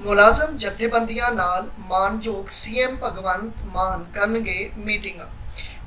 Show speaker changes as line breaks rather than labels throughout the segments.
ਮੁਲਾਜ਼ਮ ਜਥੇਬੰਦੀਆਂ ਨਾਲ ਮਾਨਯੋਗ ਸੀਐਮ ਭਗਵੰਤ ਮਾਨ ਕਰਨਗੇ ਮੀਟਿੰਗਾਂ।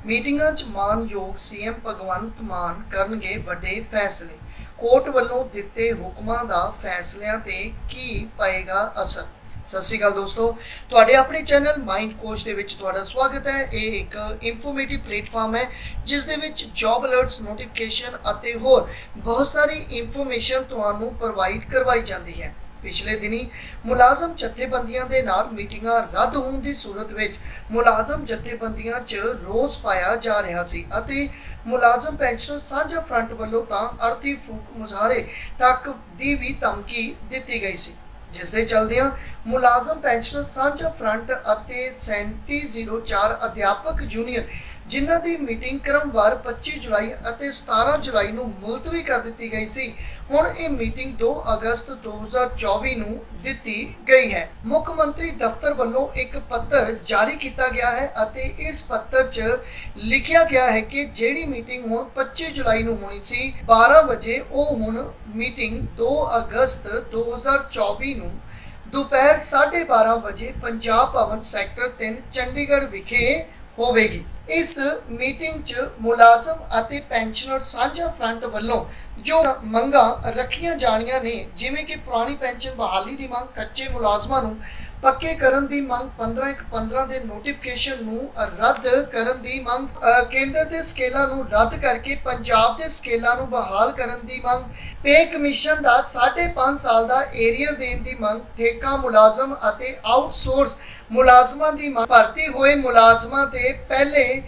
ਮੀਟਿੰਗਾਂ 'ਚ ਮਾਨਯੋਗ ਸੀਐਮ ਭਗਵੰਤ ਮਾਨ ਕਰਨਗੇ ਵੱਡੇ ਫੈਸਲੇ। ਕੋਰਟ ਵੱਲੋਂ ਦਿੱਤੇ ਹੁਕਮਾਂ ਦਾ ਫੈਸਲਿਆਂ ਤੇ ਕੀ ਪਏਗਾ ਅਸਰ? ਸਤਿ ਸ਼੍ਰੀ ਅਕਾਲ ਦੋਸਤੋ, ਤੁਹਾਡੇ ਆਪਣੇ ਚੈਨਲ ਮਾਈਂਡ ਕੋਚ ਦੇ ਵਿੱਚ ਤੁਹਾਡਾ ਸਵਾਗਤ ਹੈ। ਇਹ ਇੱਕ ਇਨਫੋਰਮੇਟਿਵ ਪਲੇਟਫਾਰਮ ਹੈ, ਜਿਸ ਦੇ ਵਿੱਚ ਜੌਬ ਅਲਰਟਸ ਨੋਟੀਫਿਕੇਸ਼ਨ ਅਤੇ ਹੋਰ ਬਹੁਤ ਸਾਰੀ ਇਨਫੋਰਮੇਸ਼ਨ ਤੁਹਾਨੂੰ ਪ੍ਰੋਵਾਈਡ ਕਰਵਾਈ ਜਾਂਦੀ ਹੈ। ਪਿਛਲੇ ਦਿਨੀ ਮੁਲਾਜ਼ਮ ਜਥੇਬੰਦੀਆਂ ਦੇ ਨਾਲ ਮੀਟਿੰਗਾਂ ਰੱਦ ਹੋਣ ਦੀ ਸੂਰਤ ਵਿੱਚ ਮੁਲਾਜ਼ਮ ਜਥੇਬੰਦੀਆਂ 'ਚ ਰੋਸ ਪਾਇਆ ਜਾ ਰਿਹਾ ਸੀ ਅਤੇ ਮੁਲਾਜ਼ਮ ਪੈਨਸ਼ਨ ਸਾਂਝਾ ਫਰੰਟ ਵੱਲੋਂ ਤਾਂ ਅਰਥੀ ਫੂਕ ਮੁਜ਼ਾਹਰੇ ਤੱਕ ਦੀ ਵੀ ਧਮਕੀ ਦਿੱਤੀ ਗਈ ਸੀ। ਜਿਸ ਦੇ ਚਲਦਿਆਂ ਮੁਲਾਜ਼ਮ ਪੈਨਸ਼ਨ ਸਾਂਝਾ ਫਰੰਟ ਅਤੇ 3704 ਅਧਿਆਪਕ ਯੂਨੀਅਨ ਜਿਨ੍ਹਾਂ ਦੀ ਮੀਟਿੰਗ ਕ੍ਰਮਵਾਰ 25 ਜੁਲਾਈ ਅਤੇ 17 ਜੁਲਾਈ ਨੂੰ ਮੁਲਤਵੀ ਕਰ ਦਿੱਤੀ ਗਈ ਸੀ। ਹੁਣ ਇਹ ਮੀਟਿੰਗ 2 ਅਗਸਤ 2024 ਨੂੰ ਦਿੱਤੀ ਗਈ ਹੈ। ਮੁੱਖ ਮੰਤਰੀ ਦਫ਼ਤਰ ਵੱਲੋਂ ਇੱਕ ਪੱਤਰ ਜਾਰੀ ਕੀਤਾ ਗਿਆ ਹੈ ਅਤੇ ਇਸ ਪੱਤਰ 'ਚ ਲਿਖਿਆ ਗਿਆ ਹੈ ਕਿ ਜਿਹੜੀ ਮੀਟਿੰਗ ਹੁਣ 25 ਜੁਲਾਈ ਨੂੰ ਹੋਣੀ ਸੀ 12 ਵਜੇ ਉਹ ਹੁਣ ਮੀਟਿੰਗ 2 ਅਗਸਤ 2024 ਨੂੰ ਦੁਪਹਿਰ 12:30 ਵਜੇ ਪੰਜਾਬ ਭਵਨ ਸੈਕਟਰ 3 ਚੰਡੀਗੜ੍ਹ ਵਿਖੇ ਹੋਵੇਗੀ। ਇਸ ਮੀਟਿੰਗ 'ਚ ਮੁਲਾਜ਼ਮ ਅਤੇ ਪੈਨਸ਼ਨਰ ਸਾਂਝਾ ਫਰੰਟ ਵੱਲੋਂ ਜੋ ਮੰਗਾਂ ਰੱਖੀਆਂ ਜਾਣੀਆਂ ਨੇ, ਜਿਵੇਂ ਕਿ ਪੁਰਾਣੀ ਪੈਨਸ਼ਨ ਬਹਾਲੀ ਦੀ ਮੰਗ, ਕੱਚੇ ਮੁਲਾਜ਼ਮਾਂ ਨੂੰ ਪੱਕੇ ਕਰਨ ਦੀ ਮੰਗ 15 15 ਦੇ ਨੋਟੀਫਿਕੇਸ਼ਨ ਨੂੰ ਰੱਦ ਕਰਨ ਦੀ ਮੰਗ ਕੇਂਦਰ ਦੇ ਸਕੇਲਾਂ ਨੂੰ ਰੱਦ ਕਰਕੇ ਪੰਜਾਬ ਦੇ ਸਕੇਲਾਂ ਨੂੰ ਬਹਾਲ ਕਰਨ ਦੀ ਮੰਗ, ਪੇ ਕਮਿਸ਼ਨ ਦਾ 5.5 ਸਾਲ ਦਾ ਏਰੀਅਰ ਦੇਣ ਦੀ ਮੰਗ, ਠੇਕਾ ਮੁਲਾਜ਼ਮ ਅਤੇ ਆਊਟਸੋਰਸ ਮੁਲਾਜ਼ਮਾਂ ਦੀ ਮੰਗ, ਭਰਤੀ ਹੋਏ ਮੁਲਾਜ਼ਮਾਂ ਤੇ ਪਹਿਲੇ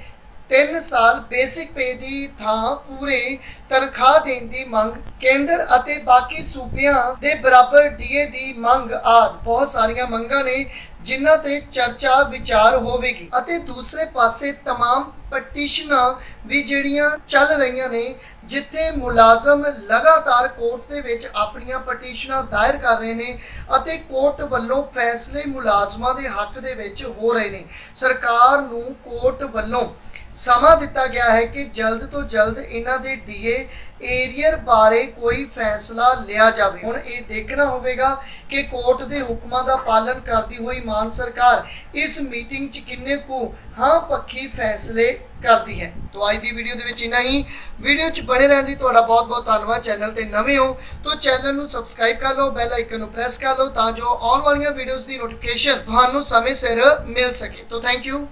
3 ਸਾਲ ਬੇਸਿਕ ਪੇ ਦੀ ਥਾਂ ਪੂਰੇ ਤਨਖਾਹ ਦੇਣ ਦੀ ਮੰਗ ਕੇਂਦਰ ਅਤੇ ਬਾਕੀ ਸੂਬਿਆਂ ਦੇ ਬਰਾਬਰ ਡੀਏ ਦੀ ਮੰਗ ਆਦਿ ਬਹੁਤ ਸਾਰੀਆਂ ਮੰਗਾਂ ਨੇ ਜਿਨ੍ਹਾਂ ਤੇ ਚਰਚਾ ਵਿਚਾਰ ਹੋਵੇਗੀ ਅਤੇ ਦੂਸਰੇ ਪਾਸੇ तमाम ਪਟੀਸ਼ਨਾਂ ਵੀ ਜਿਹੜੀਆਂ ਚੱਲ ਰਹੀਆਂ ਨੇ ਜਿੱਥੇ ਮੁਲਾਜ਼ਮ ਲਗਾਤਾਰ ਕੋਰਟ ਦੇ ਵਿੱਚ ਆਪਣੀਆਂ ਪਟੀਸ਼ਨਾਂ ਦਾਇਰ ਕਰ ਰਹੇ ਨੇ ਅਤੇ ਕੋਰਟ ਵੱਲੋਂ ਫੈਸਲੇ ਮੁਲਾਜ਼ਮਾਂ ਦੇ ਹੱਕ ਦੇ ਵਿੱਚ ਹੋ ਰਹੇ ਨੇ। ਸਰਕਾਰ ਨੂੰ ਕੋਰਟ ਵੱਲੋਂ ਸਮਾਂ ਦਿੱਤਾ ਗਿਆ ਹੈ ਕਿ ਜਲਦ ਤੋਂ ਜਲਦ ਇਹਨਾਂ ਦੇ ਡੀਏ ਏਰੀਅਰ ਬਾਰੇ ਕੋਈ ਫੈਸਲਾ ਲਿਆ ਜਾਵੇ। ਹੁਣ ਇਹ ਦੇਖਣਾ ਹੋਵੇਗਾ ਕਿ ਕੋਰਟ ਦੇ ਹੁਕਮਾਂ ਦਾ ਪਾਲਣ ਕਰਦੀ ਹੋਈ ਮਾਨ ਸਰਕਾਰ ਇਸ ਮੀਟਿੰਗ 'ਚ ਕਿੰਨੇ ਕੁ ਹਾਂ ਪੱਖੀ ਫੈਸਲੇ ਕਰਦੀ ਹੈ। ਤੋਂ ਅੱਜ ਦੀ ਵੀਡੀਓ ਦੇ ਵਿੱਚ ਇਨਾ ਹੀ। ਵੀਡੀਓ 'ਚ ਬਣੇ ਰਹਿਣ ਦੀ ਤੁਹਾਡਾ ਬਹੁਤ-ਬਹੁਤ ਧੰਨਵਾਦ। ਚੈਨਲ ਤੇ ਨਵੇਂ ਹੋ ਤਾਂ ਚੈਨਲ ਨੂੰ ਸਬਸਕ੍ਰਾਈਬ ਕਰ ਲਓ, ਬੈਲ ਆਈਕਨ ਨੂੰ ਪ੍ਰੈਸ ਕਰ ਲਓ ਤਾਂ ਜੋ ਆਉਣ ਵਾਲੀਆਂ ਵੀਡੀਓਜ਼ ਦੀ ਨੋਟੀਫਿਕੇਸ਼ਨ ਤੁਹਾਨੂੰ ਸਮੇਂ ਸਿਰ ਮਿਲ ਸਕੇ। ਤੋਂ ਥੈਂਕ ਯੂ।